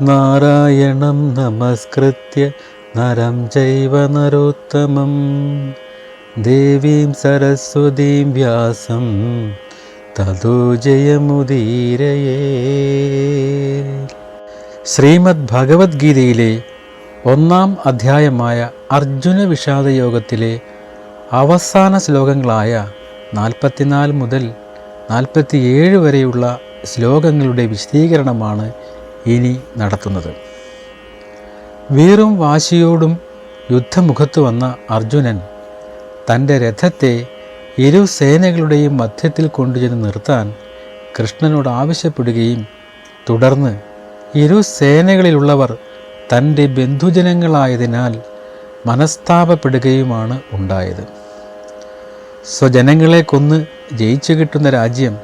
നാരായണം നമസ്കൃത്യ നരം ചൈവ നരോത്തമം. ദേവീം സരസ്വതീം വ്യാസം തതോ ജയമുദീരയേ. ശ്രീമദ് ഭഗവത്ഗീതയിലെ ഒന്നാം അധ്യായമായ അർജുന വിഷാദയോഗത്തിലെ അവസാന ശ്ലോകങ്ങളായ നാൽപ്പത്തിനാല് മുതൽ നാൽപ്പത്തിയേഴ് വരെയുള്ള ശ്ലോകങ്ങളുടെ വിശദീകരണമാണ് ഇനി നടത്തുന്നത്. വീറും വാശിയോടും യുദ്ധമുഖത്ത് വന്ന അർജുനൻ തന്റെ രഥത്തെ ഇരു സേനകളുടെയും മധ്യത്തിൽ കൊണ്ടുചെന്ന് നിർത്താൻ കൃഷ്ണനോട് ആവശ്യപ്പെടുകയും തുടർന്ന് ഇരു സേനകളിലുള്ളവർ തന്റെ ബന്ധുജനങ്ങളായതിനാൽ മനസ്താപപ്പെടുകയുമാണ് ഉണ്ടായത്. സ്വജനങ്ങളെ കൊന്ന് ജയിച്ചു കിട്ടുന്ന രാജ്യം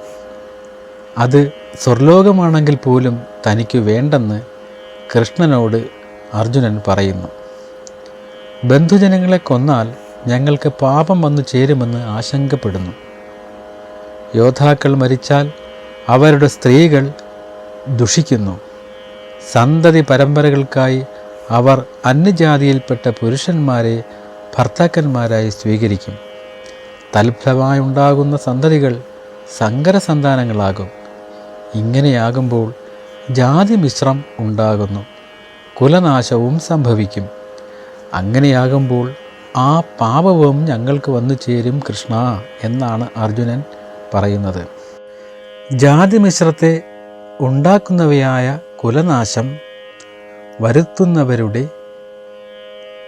അത് സ്വർലോകമാണെങ്കിൽ പോലും തനിക്ക് വേണ്ടെന്ന് കൃഷ്ണനോട് അർജുനൻ പറയുന്നു. ബന്ധുജനങ്ങളെ കൊന്നാൽ ഞങ്ങൾക്ക് പാപം വന്നു ചേരുമെന്ന് ആശങ്കപ്പെടുന്നു. യോദ്ധാക്കൾ മരിച്ചാൽ അവരുടെ സ്ത്രീകൾ ദുഷിക്കുന്നു. സന്തതി പരമ്പരകൾക്കായി അവർ അന്യജാതിയിൽപ്പെട്ട പുരുഷന്മാരെ ഭർത്താക്കന്മാരായി സ്വീകരിക്കും. തൽഫലമായുണ്ടാകുന്ന സന്തതികൾ സങ്കര സന്താനങ്ങളാകും ഇങ്ങനെയാകുമ്പോൾ ജാതി മിശ്രം ഉണ്ടാകുന്നു. കുലനാശവും സംഭവിക്കും. അങ്ങനെയാകുമ്പോൾ ആ പാപവും ഞങ്ങൾക്ക് വന്നു ചേരും കൃഷ്ണ എന്നാണ് അർജുനൻ പറയുന്നത്. ജാതി മിശ്രത്തെ ഉണ്ടാക്കുന്നവയായ കുലനാശം വരുത്തുന്നവരുടെ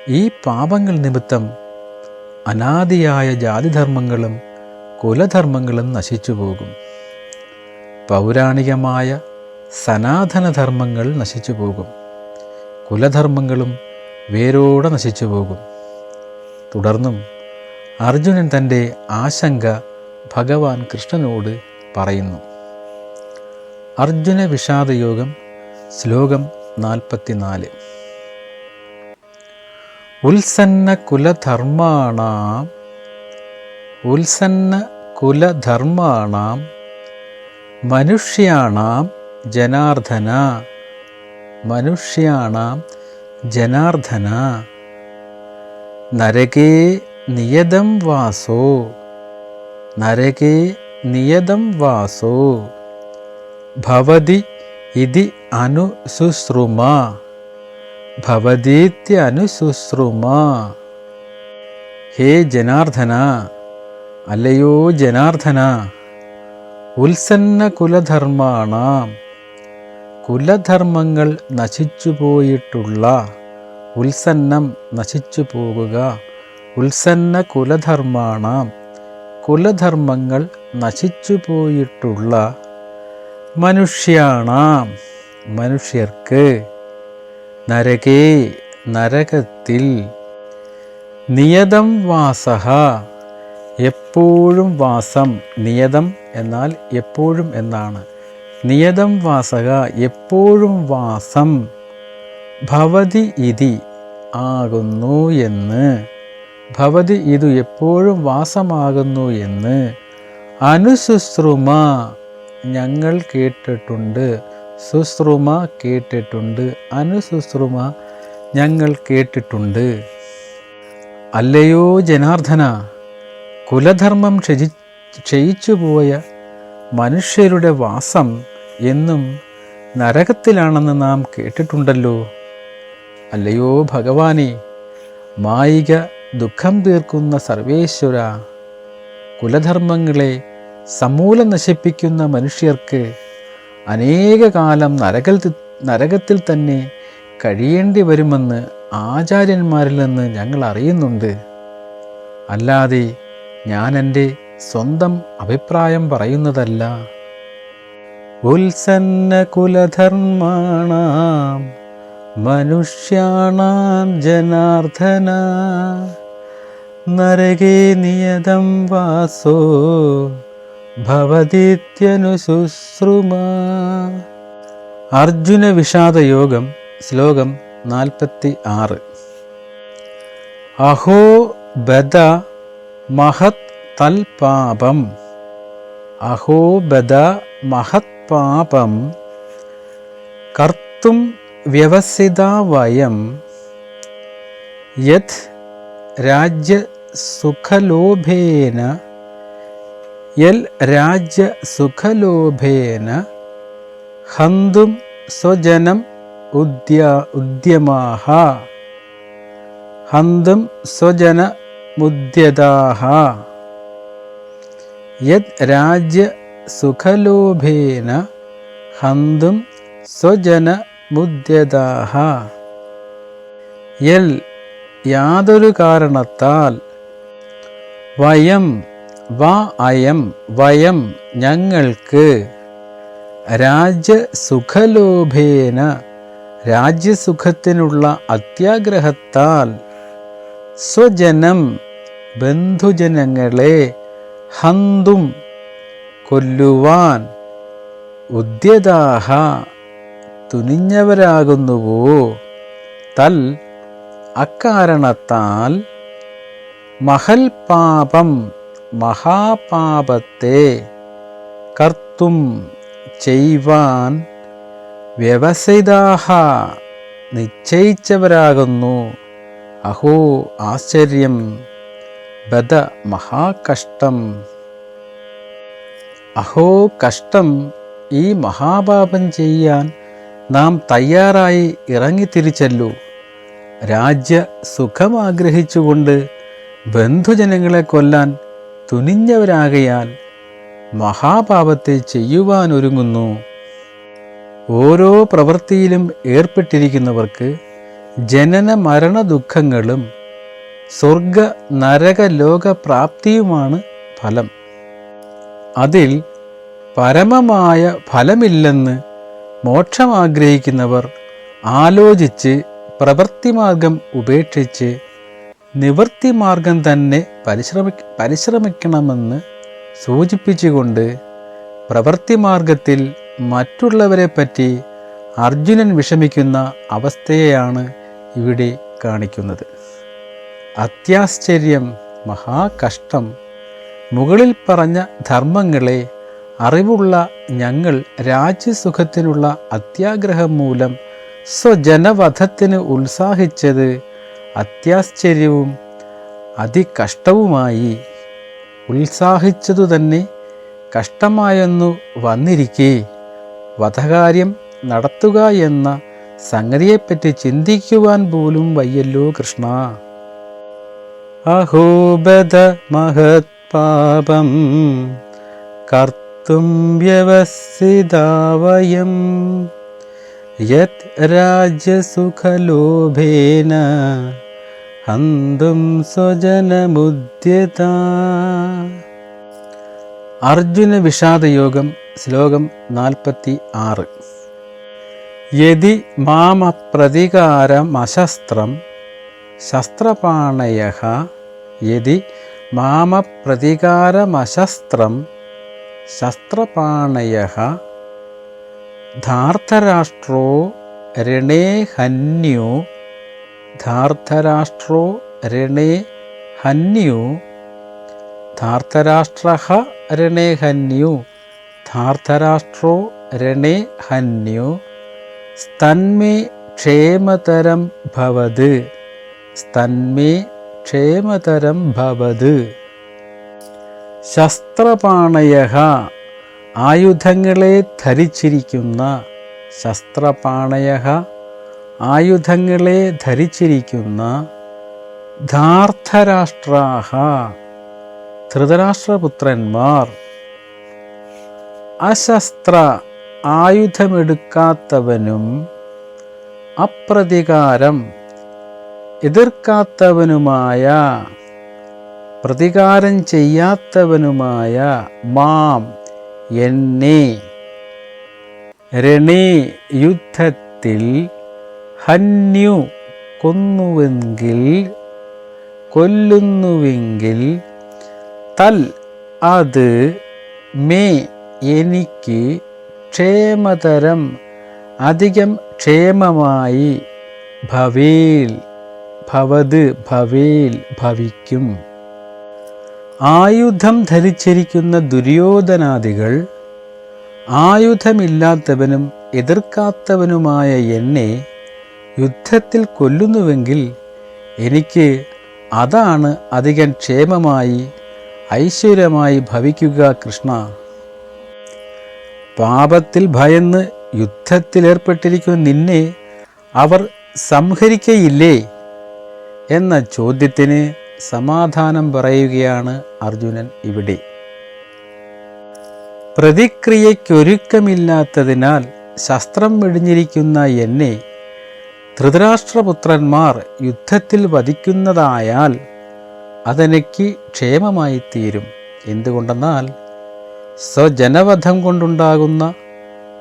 ഈ പാപങ്ങൾ നിമിത്തം അനാദിയായ ജാതിധർമ്മങ്ങളും കുലധർമ്മങ്ങളും നശിച്ചു പോകും പൗരാണികമായ സനാതനധർമ്മങ്ങൾ നശിച്ചു പോകും. കുലധർമ്മങ്ങളും വേരോടെ നശിച്ചു പോകും. തുടർന്നും അർജുനൻ തന്റെ ആശങ്ക ഭഗവാൻ കൃഷ്ണനോട് പറയുന്നു. അർജുന വിഷാദയോഗം ശ്ലോകം നാൽപ്പത്തിനാല്. ഉത്സന്ന കുലധർമാണാം ഉത്സന്ന കുലധർമാണാം മനുഷ്യാണാം ജനാർദ്ദന. മനുഷ്യാണാം ജനാർദ്ദന. നരകേ നിയതം വാസോ. നരകേ നിയതം വാസോ. ഭവതി ഇതി അനുശുശ്രുമ ഭവതീത്യനുശുശ്രുമ ഹേ ജനാർദ്ദന. അല്ലയോ ജനാർദ്ദന. ഉത്സന്ന കുലധർമാണ കുലധർമ്മങ്ങൾ നശിച്ചുപോയിട്ടുള്ള ഉത്സന്നം നശിച്ചു പോകുക ഉത്സന്ന കുലധർമാണ കുലധർമ്മങ്ങൾ നശിച്ചു പോയിട്ടുള്ള മനുഷ്യാണാം. മനുഷ്യർക്ക് നരകേ നരകത്തിൽ നിയതം വാസഹ. എപ്പോഴും വാസം നിയതം എന്നാൽ എപ്പോഴും എന്നാണ്. നിയതം വാസക എപ്പോഴും വാസം ഭവതി ഇതി ആകുന്നു എന്ന്. ഭവതി ഇതു എപ്പോഴും വാസമാകുന്നു എന്ന്. അനുശുശ്രുമ ഞങ്ങൾ കേട്ടിട്ടുണ്ട്. ശുശ്രുമ കേട്ടിട്ടുണ്ട്. അനുശുശ്രുമ ഞങ്ങൾ കേട്ടിട്ടുണ്ട്. അല്ലയോ ജനാർദ്ദന. കുലധർമ്മം ക്ഷയി ക്ഷയിച്ചുപോയ മനുഷ്യരുടെ വാസം എന്നും നരകത്തിലാണെന്ന് നാം കേട്ടിട്ടുണ്ടല്ലോ. അല്ലയോ ഭഗവാനെ മായിക ദുഃഖം തീർക്കുന്ന സർവേശ്വര കുലധർമ്മങ്ങളെ സമൂലം നശിപ്പിക്കുന്ന മനുഷ്യർക്ക് അനേക കാലം നരകൽ നരകത്തിൽ തന്നെ കഴിയേണ്ടി വരുമെന്ന് ആചാര്യന്മാരിൽ നിന്ന് ഞങ്ങൾ അറിയുന്നുണ്ട്. അല്ലാതെ ഞാൻ എന്റെ സ്വന്തം അഭിപ്രായം പറയുന്നതല്ല. ഉത്സന്ന കുലധർമാണാം മനുഷ്യാണാം ജനാർദ്ദന. നരകേ നിയതം വാസോ ഭവതീത്യനുശുശ്രുമ അർജുന വിഷാദയോഗം ശ്ലോകം നാൽപ്പത്തി ആറ് അഹോ ബദ മഹത് തൽപാപം. അഹോ ബദ മഹത് പാപം. കർത്തും വ്യവസിത വയം. യത് രാജ്യസുഖലോഭേന യൽ രാജ്യസുഖലോഭേന ഹന്തും സ്വജനം ഉദ്യ ഉദ്യമാഹ. ഹന്തും സ്വജനമുദ്യതാഹ യത് രാജ്യസുഖലോഭേന ഹന്തും സ്വജനമുദ്യതാഹ യൽ യാതൊരു കാരണത്താൽ വയം വ അയം വയം ഞങ്ങൾക്ക് രാജ്യസുഖലോഭേന രാജ്യസുഖത്തിനുള്ള അത്യാഗ്രഹത്താൽ സ്വജനം ബന്ധുജനങ്ങളെ ഹന്തും കൊല്ലുവാൻ ഉദ്യതാഹ തുനിഞ്ഞവരാകുന്നുവോ? തൽ അക്കാരണത്താൽ മഹൽ പാപം മഹാപാപത്തെ കർത്തും ചെയ്യുവാൻ വ്യവസിതാഹ നിശ്ചയിച്ചവരാകുന്നു. അഹോ ആശ്ചര്യം ബദ മഹാകഷ്ടം. അഹോ കഷ്ടം ഈ മഹാപാപം ചെയ്യാൻ നാം തയ്യാറായി ഇറങ്ങിത്തിരിച്ചല്ലോ രാജ്യ സുഖമാഗ്രഹിച്ചുകൊണ്ട് ബന്ധുജനങ്ങളെ കൊല്ലാൻ തുനിഞ്ഞവരാകയാൽ മഹാപാപത്തെ ചെയ്യുവാനൊരുങ്ങുന്നു. ഓരോ പ്രവൃത്തിയിലും ഏർപ്പെട്ടിരിക്കുന്നവർക്ക് ജനന മരണ ദുഃഖങ്ങളും സ്വർഗ നരക പ്രാപ്തിയുമാണ് ഫലം. അതിൽ പരമമായ ഫലമില്ലെന്ന് മോക്ഷം ആഗ്രഹിക്കുന്നവർ ആലോചിച്ച് പ്രവൃത്തിമാർഗം ഉപേക്ഷിച്ച് നിവൃത്തിമാർഗം തന്നെ പരിശ്രമി പരിശ്രമിക്കണമെന്ന് സൂചിപ്പിച്ചുകൊണ്ട് പ്രവൃത്തിമാർഗത്തിൽ മറ്റുള്ളവരെ പറ്റി അർജുനൻ വിഷമിക്കുന്ന അവസ്ഥയെയാണ് ഇവിടെ കാണിക്കുന്നത്. അത്യാശ്ചര്യം മഹാകഷ്ടം മുകളിൽ പറഞ്ഞ ധർമ്മങ്ങളെ അറിവുള്ള ഞങ്ങൾ രാജ്യസുഖത്തിനുള്ള അത്യാഗ്രഹം മൂലം സ്വജനവധത്തിന് ഉത്സാഹിച്ചത് അത്യാശ്ചര്യവും അതികഷ്ടവുമായി ഉത്സാഹിച്ചതു തന്നെ കഷ്ടമായെന്നു വന്നിരിക്കെ വധകാര്യം നടത്തുക എന്ന സംഗതിയെപ്പറ്റി ചിന്തിക്കുവാൻ പോലും വയ്യല്ലോ കൃഷ്ണ. അഹോബദ മഹത് പാപം കർത്തും വ്യവസിതാവയം യത് രാജ്യസുഖലോഭേന ഹന്തും സ്വജനമുദ്യത അർജുന വിഷാദയോഗം ശ്ലോകം നാൽപ്പത്തി ആറ് യതി മാമപ്രതികാരമശസ്ത്രം ശസ്ത്രപാണയ യതി മാമപ്രതികാരമശസ്ത്രം ശസ്ത്രപാണയ ധാർത്തരാഷ്ട്രോ രണേ ഹന്യോ ധാർത്തരാഷ്ട്രോ രണേ ഹന്യോ ധാർത്തരാഷ്ട്ര രണേ ഹന്യോ ധാർത്തരാഷ്ട്രോ രണേ ഹന്യോ സ്തന്മേ ക്ഷേമതരം ഭവത്. സ്തന്മേ ക്ഷേമതരം ഭവത്. ശസ്ത്രപാണയ ആയുധങ്ങളെ ധരിച്ചിരിക്കുന്ന ശസ്ത്രപാണയ ആയുധങ്ങളെ ധരിച്ചിരിക്കുന്ന ധാർത്ഥരാഷ്ട്രാഹ ധൃതരാഷ്ട്രപുത്രന്മാർ. അശസ്ത്ര ആയുധമെടുക്കാത്തവനും അപ്രതികാരം എതിർക്കാത്തവനുമായ പ്രതികാരം ചെയ്യാത്തവനുമായ മാം എന്നെ. രണേ യുദ്ധത്തിൽ ഹന്യു കൊന്നുവെങ്കിൽ കൊല്ലുന്നുവെങ്കിൽ തൽ അത് മേ എനിക്ക് ക്ഷേമതരം അധികം ക്ഷേമമായി ഭവേൽ ഭവത് ഭവേൽ ഭവിക്കും. ആയുധം ധരിച്ചിരിക്കുന്ന ദുര്യോധനാദികൾ ആയുധമില്ലാത്തവനും എതിർക്കാത്തവനുമായ എന്നെ യുദ്ധത്തിൽ കൊല്ലുന്നുവെങ്കിൽ എനിക്ക് അതാണ് അധികം ക്ഷേമമായി ഐശ്വര്യമായി ഭവിക്കുക കൃഷ്ണ. പാപത്തിൽ ഭയന്ന് യുദ്ധത്തിലേർപ്പെട്ടിരിക്കുന്ന നിന്നെ അവർ സംഹരിക്കയില്ലേ? എന്ന ചോദ്യത്തിന് സമാധാനം പറയുകയാണ് അർജുനൻ ഇവിടെ. പ്രതിക്രിയയ്ക്കൊരുക്കമില്ലാത്തതിനാൽ ശസ്ത്രം വെടിഞ്ഞിരിക്കുന്ന എന്നെ ധൃതരാഷ്ട്രപുത്രന്മാർ യുദ്ധത്തിൽ വധിക്കുന്നതായാൽ അതെനിക്ക് ക്ഷേമമായി തീരും എന്തുകൊണ്ടെന്നാൽ സ്വജനവധം കൊണ്ടുണ്ടാകുന്ന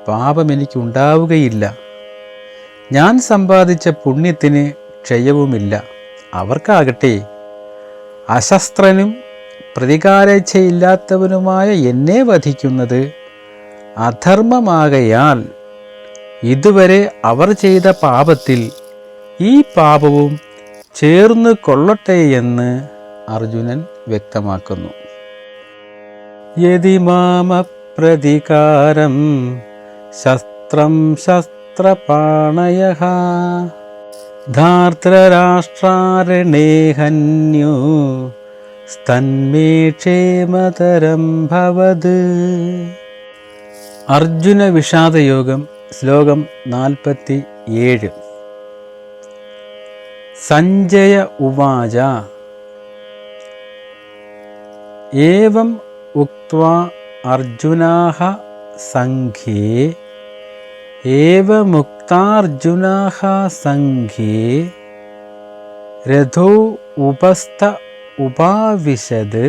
പാപം എനിക്കുണ്ടാവുകയില്ല. ഞാൻ സമ്പാദിച്ച പുണ്യത്തിന് ക്ഷയവുമില്ല. അവർക്കാകട്ടെ അശസ്ത്രനും പ്രതികാരേച്ഛയില്ലാത്തവനുമായ എന്നെ വധിക്കുന്നത് അധർമ്മമാകയാൽ ഇതുവരെ അവർ ചെയ്ത പാപത്തിൽ ഈ പാപവും ചേർന്ന് കൊള്ളട്ടെ എന്ന് അർജുനൻ വ്യക്തമാക്കുന്നു. യതി മാമ പ്രതികാരം ശസ്ത്രം ശസ്ത്രപാണയ ധാർത്തരാഷ്ട്രാരണേ ഹന്യോ സ്തന്മേ ക്ഷേമതരം ഭവത്. അർജുന വിഷാദയോഗം ശ്ലോകം നാൽപ്പത്തി ഏഴ് സഞ്ജയ ഉവാച. ഏവം ഉക്വാ അർജുനാഹ സംഘേ ഏവമുക്താർജുനാഹ സംഘേ രഥോ ഉപസ്ഥ ഉപാവിശത്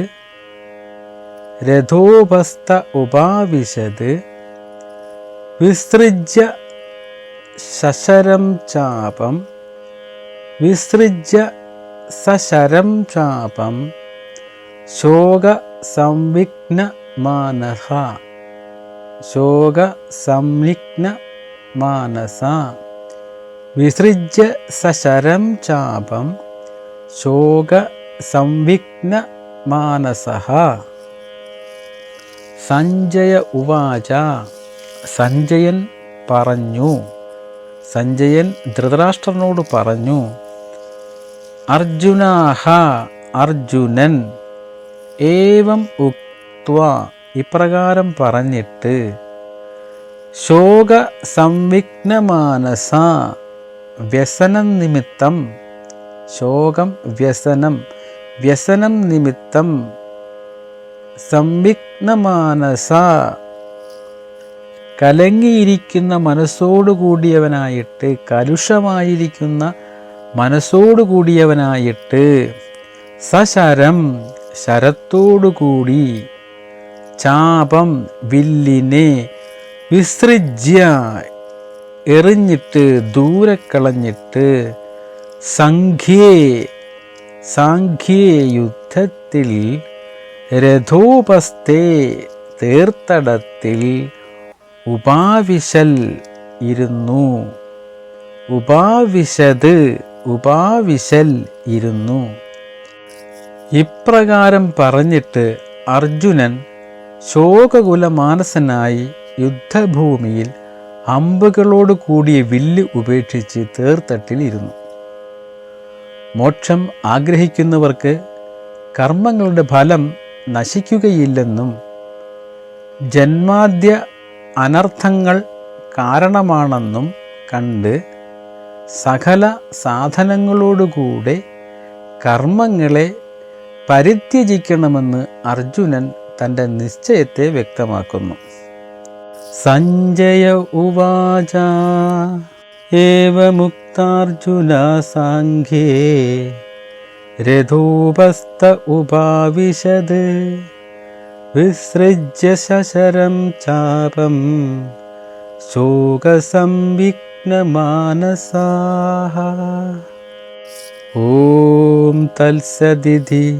രഥോപസ്ഥ ഉപാവിശത് വിസൃജ്യ ശശരം ചാപം വിസൃജ്യ സശരം ചാപം ശോക സംവിഘ്ന മാനസ ശോക സംവിഘ്ന മാനസ വിസൃജ്യ സശരം ചാപം ശോക സംവിഘ്ന മാനസ സഞ്ജയ ഉവാച സഞ്ജയൻ പറഞ്ഞു സഞ്ജയൻ ധൃതരാഷ്ട്രനോട് പറഞ്ഞു അർജുനാഹ അർജുനൻ ഏവം ഉക്വ ഇപ്രകാരം പറഞ്ഞിട്ട് ശോക സംവിഘ്നമാനസ വ്യസനം നിമിത്തം ശോകം വ്യസനം വ്യസനം നിമിത്തം സംവിഘ്നമാനസ കലങ്ങിയിരിക്കുന്ന മനസ്സോടുകൂടിയവനായിട്ട് കലുഷമായിരിക്കുന്ന മനസ്സോടുകൂടിയവനായിട്ട് സശരം ശരത്തോടുകൂടി ചാപം വില്ലിനെ വിസൃജ്യ എറിഞ്ഞിട്ട് ദൂരെ കളഞ്ഞിട്ട് സംഖ്യേ സാഖ്യേ യുദ്ധത്തിൽ രഥോപസ്ഥേ തീർത്ഥടത്തിൽ ഉപാവിശൽ ഇരുന്നു. ഉപാവിശത് ഉപാവിശൽ ഇരുന്നു. ഇപ്രകാരം പറഞ്ഞിട്ട് അർജുനൻ ശോകകുല മാനസനായി യുദ്ധഭൂമിയിൽ അമ്പുകളോട് കൂടിയ വില്ല് ഉപേക്ഷിച്ച് തേർത്തട്ടിൽ ഇരുന്നു മോക്ഷം ആഗ്രഹിക്കുന്നവർക്ക് കർമ്മങ്ങളുടെ ഫലം നശിക്കുകയില്ലെന്നും ജന്മാദ്യ അനർത്ഥങ്ങൾ കാരണമാണെന്നും കണ്ട് സകല സാധനങ്ങളോടുകൂടെ കർമ്മങ്ങളെ പരിത്യജിക്കണമെന്ന് അർജുനൻ തന്റെ നിശ്ചയത്തെ വ്യക്തമാക്കുന്നു. സഞ്ജയ ഉവാച ഏവമുക്താർജുന സാഖ്യേ രഥോപസ്ഥ ഉപാവിശത് വിസൃജ്യ ശശരം ചാപം ശോകസംവിഘ്നമാനസാ ഓം തത്സദിതി